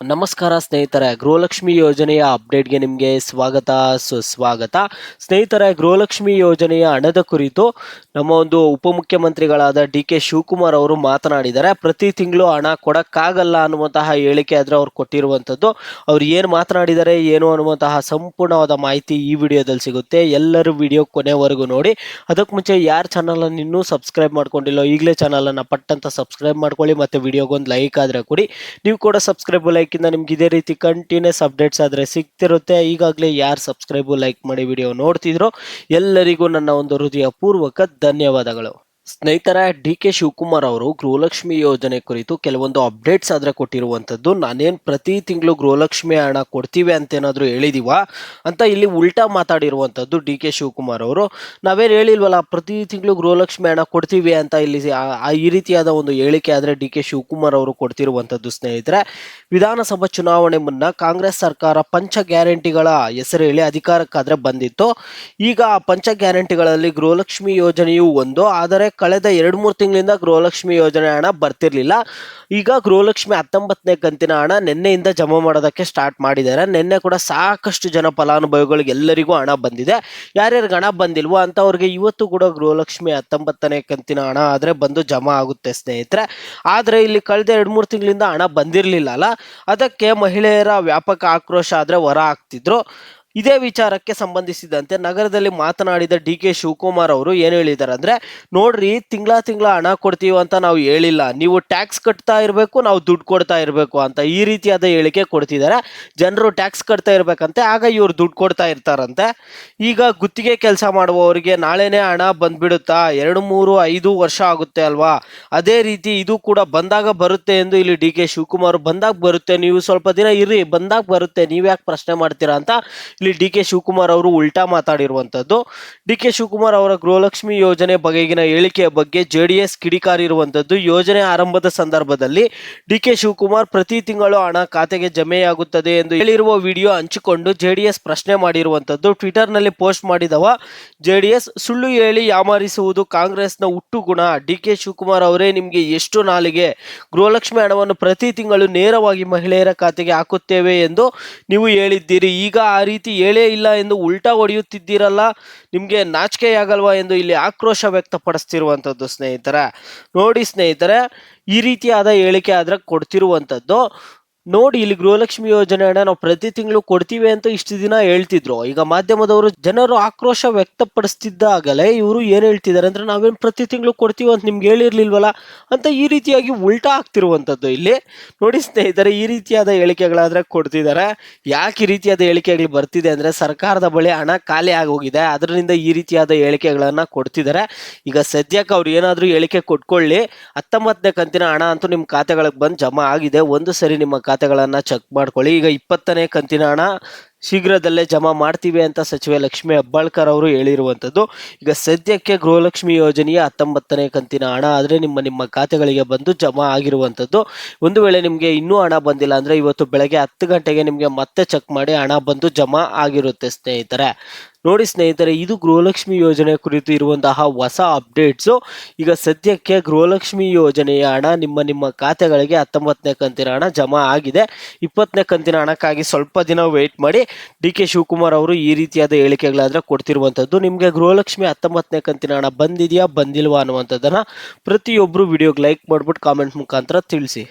ನಮಸ್ಕಾರ ಸ್ನೇಹಿತರೆ, ಗೃಹಲಕ್ಷ್ಮಿ ಯೋಜನೆಯ ಅಪ್ಡೇಟ್ಗೆ ನಿಮಗೆ ಸ್ವಾಗತ. ಸುಸ್ವಾಗತ. ಸ್ನೇಹಿತರೆ, ಗೃಹಲಕ್ಷ್ಮಿ ಯೋಜನೆಯ ಹಣದ ಕುರಿತು ನಮ್ಮ ಒಂದು ಉಪಮುಖ್ಯಮಂತ್ರಿಗಳಾದ ಡಿ ಕೆ ಶಿವಕುಮಾರ್ ಅವರು ಮಾತನಾಡಿದ್ದಾರೆ. ಪ್ರತಿ ತಿಂಗಳು ಹಣ ಕೊಡೋಕ್ಕಾಗಲ್ಲ ಅನ್ನುವಂತಹ ಹೇಳಿಕೆ ಆದರೆ ಅವ್ರು ಕೊಟ್ಟಿರುವಂಥದ್ದು. ಅವ್ರು ಏನು ಮಾತನಾಡಿದ್ದಾರೆ, ಏನು ಅನ್ನುವಂತಹ ಸಂಪೂರ್ಣವಾದ ಮಾಹಿತಿ ಈ ವಿಡಿಯೋದಲ್ಲಿ ಸಿಗುತ್ತೆ. ಎಲ್ಲರೂ ವಿಡಿಯೋ ಕೊನೆವರೆಗೂ ನೋಡಿ. ಅದಕ್ಕೆ ಮುಂಚೆ ಯಾರು ಚಾನಲನ್ನು ಇನ್ನೂ ಸಬ್ಸ್ಕ್ರೈಬ್ ಮಾಡ್ಕೊಂಡಿಲ್ಲೋ, ಈಗಲೇ ಚಾನಲನ್ನು ಪಟ್ಟಂತ ಸಬ್ಸ್ಕ್ರೈಬ್ ಮಾಡ್ಕೊಳ್ಳಿ ಮತ್ತು ವಿಡಿಯೋಗೊಂದು ಲೈಕ್ ಆದರೆ ಕೊಡಿ. ನೀವು ಕೂಡ ಸಬ್ಸ್ಕ್ರೈಬ್ ಲೈಕಿಂದ ನಿಮ್ಗೆ ಇದೇ ರೀತಿ ಕಂಟಿನ್ಯೂಸ್ ಅಪ್ಡೇಟ್ಸ್ ಆದರೆ ಸಿಗ್ತಿರುತ್ತೆ. ಈಗಾಗಲೇ ಯಾರು ಸಬ್ಸ್ಕ್ರೈಬು ಲೈಕ್ ಮಾಡಿ ವಿಡಿಯೋ ನೋಡ್ತಿದ್ರೋ ಎಲ್ಲರಿಗೂ ನನ್ನ ಒಂದು ಹೃದಯ ಪೂರ್ವಕ ಧನ್ಯವಾದಗಳು. ಸ್ನೇಹಿತರ, ಡಿ ಕೆ ಶಿವಕುಮಾರ್ ಅವರು ಗೃಹಲಕ್ಷ್ಮಿ ಯೋಜನೆ ಕುರಿತು ಕೆಲವೊಂದು ಅಪ್ಡೇಟ್ಸ್ ಆದರೆ ಕೊಟ್ಟಿರುವಂಥದ್ದು ನಾನೇನು ಪ್ರತಿ ತಿಂಗಳು ಗೃಹಲಕ್ಷ್ಮಿ ಹಣ ಕೊಡ್ತೀವಿ ಅಂತೇನಾದರೂ ಹೇಳಿದೀವ? ಅಂತ ಇಲ್ಲಿ ಉಲ್ಟಾ ಮಾತಾಡಿರುವಂಥದ್ದು ಡಿ ಕೆ ಶಿವಕುಮಾರ್ ಅವರು. ನಾವೇನು ಹೇಳಿಲ್ವಲ್ಲ, ಪ್ರತಿ ತಿಂಗಳು ಗೃಹಲಕ್ಷ್ಮಿ ಹಣ ಕೊಡ್ತೀವಿ ಅಂತ ಇಲ್ಲಿ ಈ ರೀತಿಯಾದ ಒಂದು ಹೇಳಿಕೆ ಆದರೆ ಡಿ ಕೆ ಶಿವಕುಮಾರ್ ಅವರು ಕೊಡ್ತಿರುವಂಥದ್ದು ಸ್ನೇಹಿತರೆ. ವಿಧಾನಸಭಾ ಚುನಾವಣೆ ಮುನ್ನ ಕಾಂಗ್ರೆಸ್ ಸರ್ಕಾರ ಪಂಚ ಗ್ಯಾರಂಟಿಗಳ ಹೆಸರು ಹೇಳಿ ಅಧಿಕಾರಕ್ಕಾದರೆ ಬಂದಿತ್ತು. ಈಗ ಆ ಪಂಚ ಗ್ಯಾರಂಟಿಗಳಲ್ಲಿ ಗೃಹಲಕ್ಷ್ಮಿ ಯೋಜನೆಯು ಒಂದು, ಆದರೆ ಕಳೆದ ಎರಡು ಮೂರು ತಿಂಗಳಿಂದ ಗೃಹಲಕ್ಷ್ಮಿ ಯೋಜನೆ ಹಣ ಬರ್ತಿರ್ಲಿಲ್ಲ. ಈಗ ಗೃಹಲಕ್ಷ್ಮಿ ಹತ್ತೊಂಬತ್ತನೇ ಕಂತಿನ ಹಣ ನಿನ್ನೆಯಿಂದ ಜಮಾ ಮಾಡೋದಕ್ಕೆ ಸ್ಟಾರ್ಟ್ ಮಾಡಿದ್ದಾರೆ. ನಿನ್ನೆ ಕೂಡ ಸಾಕಷ್ಟು ಜನ ಫಲಾನುಭವಿಗಳಿಗೆ ಎಲ್ಲರಿಗೂ ಹಣ ಬಂದಿದೆ. ಯಾರ್ಯಾರಿಗೆ ಹಣ ಬಂದಿಲ್ವೋ ಅಂತವ್ರಿಗೆ ಇವತ್ತು ಕೂಡ ಗೃಹಲಕ್ಷ್ಮಿ ಹತ್ತೊಂಬತ್ತನೇ ಕಂತಿನ ಹಣ ಆದರೆ ಬಂದು ಜಮಾ ಆಗುತ್ತೆ ಸ್ನೇಹಿತರೆ. ಆದರೆ ಇಲ್ಲಿ ಕಳೆದ ಎರಡು ಮೂರು ತಿಂಗಳಿಂದ ಹಣ ಬಂದಿರಲಿಲ್ಲ ಅಲ್ಲ. ಅದಕ್ಕೆ ಮಹಿಳೆಯರ ವ್ಯಾಪಕ ಆಕ್ರೋಶ ಆದರೆ ಹೊರ ಹಾಕ್ತಿದ್ರು. ಇದೇ ವಿಚಾರಕ್ಕೆ ಸಂಬಂಧಿಸಿದಂತೆ ನಗರದಲ್ಲಿ ಮಾತನಾಡಿದ ಡಿ ಕೆ ಶಿವಕುಮಾರ್ ಅವರು ಏನು ಹೇಳಿದ್ದಾರೆ ಅಂದ್ರೆ, ನೋಡ್ರಿ, ತಿಂಗಳ ತಿಂಗಳ ಹಣ ಕೊಡ್ತೀವಿ ಅಂತ ನಾವು ಹೇಳಿಲ್ಲ. ನೀವು ಟ್ಯಾಕ್ಸ್ ಕಟ್ತಾ ಇರಬೇಕು, ನಾವು ದುಡ್ಡು ಕೊಡ್ತಾ ಇರಬೇಕು ಅಂತ ಈ ರೀತಿಯಾದ ಹೇಳಿಕೆ ಕೊಡ್ತಿದ್ದಾರೆ. ಜನರು ಟ್ಯಾಕ್ಸ್ ಕಟ್ತಾ ಇರಬೇಕಂತೆ, ಆಗ ಇವರು ದುಡ್ಡು ಕೊಡ್ತಾ ಇರ್ತಾರಂತೆ. ಈಗ ಗುತ್ತಿಗೆ ಕೆಲಸ ಮಾಡುವವರಿಗೆ ನಾಳೆನೇ ಹಣ ಬಂದ್ಬಿಡುತ್ತಾ? ಎರಡು, ಮೂರು, ಐದು ವರ್ಷ ಆಗುತ್ತೆ ಅಲ್ವಾ? ಅದೇ ರೀತಿ ಇದು ಕೂಡ ಬಂದಾಗ ಬರುತ್ತೆ ಎಂದು ಇಲ್ಲಿ ಡಿ ಕೆ ಶಿವಕುಮಾರ್ ಬಂದಾಗ ಬರುತ್ತೆ. ನೀವು ಸ್ವಲ್ಪ ದಿನ ಇರ್ರಿ, ಬಂದಾಗ ಬರುತ್ತೆ. ನೀವ್ಯಾಕೆ ಪ್ರಶ್ನೆ ಮಾಡ್ತೀರಾ ಅಂತ ಇಲ್ಲಿ ಡಿ ಕೆ ಶಿವಕುಮಾರ್ ಅವರು ಉಲ್ಟಾ ಮಾತಾಡಿರುವಂಥದ್ದು ಡಿ ಕೆ ಶಿವಕುಮಾರ್ ಅವರ ಗೃಹಲಕ್ಷ್ಮಿ ಯೋಜನೆ ಬಗೆಗಿನ ಹೇಳಿಕೆಯ ಬಗ್ಗೆ ಜೆ ಡಿ ಎಸ್ ಕಿಡಿಕಾರಿರುವಂಥದ್ದು ಯೋಜನೆ ಆರಂಭದ ಸಂದರ್ಭದಲ್ಲಿ ಡಿ ಕೆ ಶಿವಕುಮಾರ್ ಪ್ರತಿ ತಿಂಗಳು ಹಣ ಖಾತೆಗೆ ಜಮೆಯಾಗುತ್ತದೆ ಎಂದು ಹೇಳಿರುವ ವಿಡಿಯೋ ಹಂಚಿಕೊಂಡು ಜೆ ಪ್ರಶ್ನೆ ಮಾಡಿರುವಂತದ್ದು. ಮಾಡಿರುವಂಥದ್ದು ಟ್ವಿಟರ್ನಲ್ಲಿ ಪೋಸ್ಟ್ ಮಾಡಿದವ, ಜೆ ಡಿ ಎಸ್ ಸುಳ್ಳು ಹೇಳಿ ಯಾಮಾರಿಸುವುದು ಕಾಂಗ್ರೆಸ್ನ ಹುಟ್ಟು ಗುಣ. ಡಿ ಕೆ ಶಿವಕುಮಾರ್ ಅವರೇ ನಿಮಗೆ ಎಷ್ಟು ನಾಲಿಗೆ? ಗೃಹಲಕ್ಷ್ಮಿ ಹಣವನ್ನು ಪ್ರತಿ ತಿಂಗಳು ನೇರವಾಗಿ ಮಹಿಳೆಯರ ಖಾತೆಗೆ ಹಾಕುತ್ತೇವೆ ಎಂದು ನೀವು ಹೇಳಿದ್ದೀರಿ. ಈಗ ಆ ರೀತಿ ಹೇಳೇ ಇಲ್ಲ ಎಂದು ಉಲ್ಟಾ ಹೊಡೆಯುತ್ತಿದ್ದೀರಲ್ಲ, ನಿಮಗೆ ನಾಚಿಕೆಯಾಗಲ್ವಾ ಎಂದು ಇಲ್ಲಿ ಆಕ್ರೋಶ ವ್ಯಕ್ತಪಡಿಸ್ತಿರುವಂಥದ್ದು ಸ್ನೇಹಿತರೆ. ನೋಡಿ ಸ್ನೇಹಿತರೆ, ಈ ರೀತಿಯಾದ ಹೇಳಿಕೆ ಆದ್ರೆ ಕೊಡ್ತಿರುವಂಥದ್ದು. ನೋಡಿ ಇಲ್ಲಿ ಗೃಹಲಕ್ಷ್ಮಿ ಯೋಜನೆ ಹಣ ನಾವು ಪ್ರತಿ ತಿಂಗಳು ಕೊಡ್ತೀವಿ ಅಂತ ಇಷ್ಟು ದಿನ ಹೇಳ್ತಿದ್ರು. ಈಗ ಮಾಧ್ಯಮದವರು ಜನರು ಆಕ್ರೋಶ ವ್ಯಕ್ತಪಡಿಸ್ತಿದ್ದಾಗಲೇ ಇವರು ಏನ್ ಹೇಳ್ತಿದ್ದಾರೆ ಅಂದ್ರೆ ನಾವೇನು ಪ್ರತಿ ತಿಂಗಳು ಕೊಡ್ತೀವಿ ಅಂತ ನಿಮ್ಗೆ ಹೇಳಿರ್ಲಿಲ್ವಲ್ಲ ಅಂತ ಈ ರೀತಿಯಾಗಿ ಉಲ್ಟಾ ಆಗ್ತಿರುವಂಥದ್ದು ಇಲ್ಲಿ ನೋಡಿ ಸ್ನೇಹಿತರೆ, ಈ ರೀತಿಯಾದ ಹೇಳಿಕೆಗಳಾದ್ರೆ ಕೊಡ್ತಿದ್ದಾರೆ. ಯಾಕೆ ಈ ರೀತಿಯಾದ ಹೇಳಿಕೆಗಳು ಬರ್ತಿದೆ ಅಂದ್ರೆ ಸರ್ಕಾರದ ಬಳಿ ಹಣ ಖಾಲಿ ಆಗೋಗಿದೆ. ಅದರಿಂದ ಈ ರೀತಿಯಾದ ಹೇಳಿಕೆಗಳನ್ನ ಕೊಡ್ತಿದ್ದಾರೆ. ಈಗ ಸದ್ಯಕ್ಕೆ ಅವ್ರು ಏನಾದರೂ ಹೇಳಿಕೆ ಕೊಟ್ಕೊಳ್ಳಿ. ಹತ್ತೊಂಬತ್ತನೇ ಕಂತಿನ ಹಣ ಅಂತೂ ನಿಮ್ಮ ಖಾತೆಗಳಿಗೆ ಬಂದು ಜಮಾ ಆಗಿದೆ. ಒಂದು ಸರಿ ನಿಮ್ಮ ಖಾತೆಗಳನ್ನ ಚೆಕ್ ಮಾಡ್ಕೊಳ್ಳಿ. ಈಗ ಇಪ್ಪತ್ತನೇ ಕಂತಿನ ಹಣ ಶೀಘ್ರದಲ್ಲೇ ಜಮಾ ಮಾಡ್ತೀವಿ ಅಂತ ಸಚಿವೆ ಲಕ್ಷ್ಮಿ ಹೆಬ್ಬಾಳ್ಕರ್ ಅವರು ಹೇಳಿರುವಂಥದ್ದು. ಈಗ ಸದ್ಯಕ್ಕೆ ಗೃಹಲಕ್ಷ್ಮಿ ಯೋಜನೆಯ ಹತ್ತೊಂಬತ್ತನೇ ಕಂತಿನ ಹಣ ಆದರೆ ನಿಮ್ಮ ನಿಮ್ಮ ಖಾತೆಗಳಿಗೆ ಬಂದು ಜಮಾ ಆಗಿರುವಂಥದ್ದು. ಒಂದು ವೇಳೆ ನಿಮಗೆ ಇನ್ನೂ ಹಣ ಬಂದಿಲ್ಲ ಅಂದರೆ ಇವತ್ತು ಬೆಳಗ್ಗೆ ಹತ್ತು ಗಂಟೆಗೆ ನಿಮಗೆ ಮತ್ತೆ ಚೆಕ್ ಮಾಡಿ ಹಣ ಬಂದು ಜಮಾ ಆಗಿರುತ್ತೆ ಸ್ನೇಹಿತರೆ. ನೋಡಿ ಸ್ನೇಹಿತರೆ, ಇದು ಗೃಹಲಕ್ಷ್ಮಿ ಯೋಜನೆ ಕುರಿತು ಇರುವಂತಹ ಹೊಸ ಅಪ್ಡೇಟ್ಸು. ಈಗ ಸದ್ಯಕ್ಕೆ ಗೃಹಲಕ್ಷ್ಮಿ ಯೋಜನೆಯ ಹಣ ನಿಮ್ಮ ನಿಮ್ಮ ಖಾತೆಗಳಿಗೆ ಹತ್ತೊಂಬತ್ತನೇ ಕಂತಿನ ಹಣ ಜಮಾ ಆಗಿದೆ. ಇಪ್ಪತ್ತನೇ ಕಂತಿನ ಹಣಕ್ಕಾಗಿ ಸ್ವಲ್ಪ ದಿನ ವೆಯ್ಟ್ ಮಾಡಿ. ಡಿ ಕೆ ಶಿವಕುಮಾರ್ ಅವರು ಈ ರೀತಿಯಾದ ಹೇಳಿಕೆಗಳಾದ್ರೆ ಕೊಡ್ತಿರುವಂಥದ್ದು. ನಿಮಗೆ ಗೃಹಲಕ್ಷ್ಮಿ ಹತ್ತೊಂಬತ್ತನೇ ಕಂತಿನ ಹಣ ಬಂದಿದೆಯಾ? ಬಂದಿಲ್ವಾ ಅನ್ನುವಂಥದ್ದನ್ನು ಪ್ರತಿಯೊಬ್ಬರು ವಿಡಿಯೋಗೆ ಲೈಕ್ ಮಾಡ್ಬಿಟ್ಟು ಕಾಮೆಂಟ್ ಮುಖಾಂತರ ತಿಳಿಸಿ.